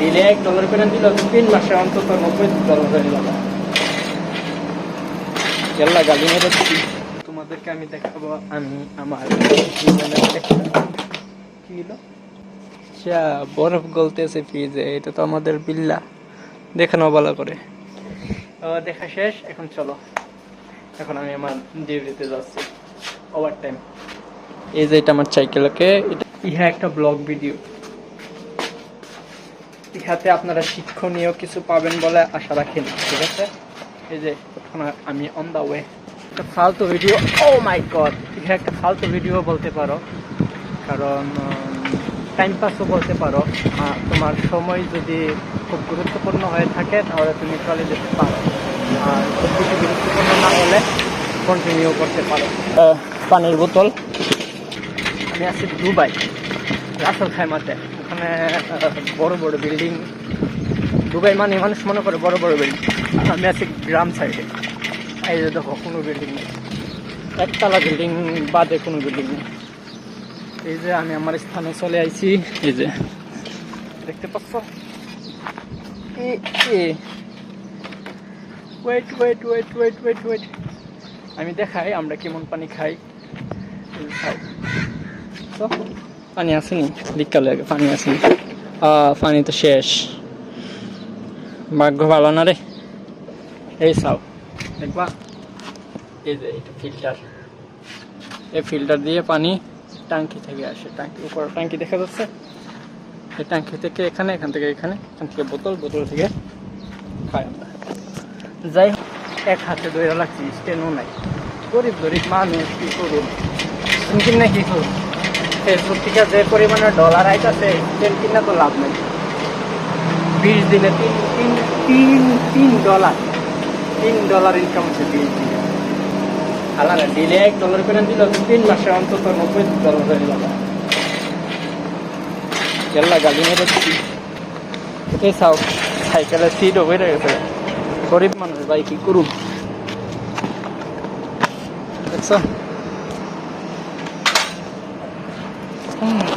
দিলে এক ডলার করে দিল তিন মাসে অন্তত নব্বই ডলার গেল মেরে তোমাদেরকে আমি দেখাবো আমি আমার কি হলো আচ্ছা বরফ গলতেছে ফ্রিজে এটা তো আমাদের বিল্লা। দেখানো ভালো করে। দেখা শেষ এখন চলো। এখন আমি আমার ডিউটিতে যাচ্ছি। ওভার টাইম এই যে এটা আমার সাইকেলকে ইহা একটা ব্লগ ভিডিও। ইহাতে আপনারা শিক্ষণীয় কিছু পাবেন বলে আশা রাখি না, ঠিক আছে? এই যে, এখন আমি অন দা ওয়ে একটা ফালতু ভিডিও ও মাই গড ইহা একটা ফালতু ভিডিও বলতে পারো, কারণ টাইম পাসও বলতে পারো। তোমার সময় যদি খুব গুরুত্বপূর্ণ হয়ে থাকে, তাহলে তুমি চলে যেতে পারো। আর খুব বেশি গুরুত্বপূর্ণ না হলে কন্টিনিউ করতে পারো। পানির বোতল। আমি আছি দুবাই, রাসেল খাইমাতে। ওখানে বড় বড় বিল্ডিং দুবাই মানে মানুষ মনে করে বড় বড় বিল্ডিং আমি আছি গ্রাম সাইডে এই যে দেখো, কোনো বিল্ডিং নেই। একতলা বিল্ডিং বাদে কোনো বিল্ডিং নেই। এই যে আমি আমার স্থানে চলে আইছি। এই যে, দেখতে পাচ্ছ? ওয়েট আমি দেখাই আমরা কেমন পানি খাই। খাই। পানি আসেনি আগে পানি আসেনি। পানি তো শেষ। ভাগ্য ভালো না রে। এই সাও দেখবা? এই যে, এটা ফিল্টার এই ফিল্টার দিয়ে পানি ট্যাঙ্কি থেকে আসে টাঙ্কি উপর ট্যাঙ্কি দেখা যাচ্ছে। এই ট্যাঙ্কি থেকে এখানে, এখান থেকে এখানে, এখান থেকে বোতল বোতল থেকে খায় আমরা। যাই এক হাতে দইরা লাগছি স্টেনও নাই। গরিব গরিব মানুষ, কি করুন কি করুন ফেসবুক থেকে যে পরিমাণে ডলার আইতাছে স্টেন কিনা তো লাভ নেই। বিশ দিনে তিন তিন তিন তিন ডলার তিন ডলার ইনকাম হচ্ছে বিশ দিনে। আলাদা দিলে এক ডলার করে দিল, তিন মাসে অন্তত নব্বই ডলার হয়ে গেল এল্লা গালি মেরে এই সাও সাইকেলের সিটও বেড়ে গেছে। গরিব মানুষ ভাই কি করুন দেখছ? Mm.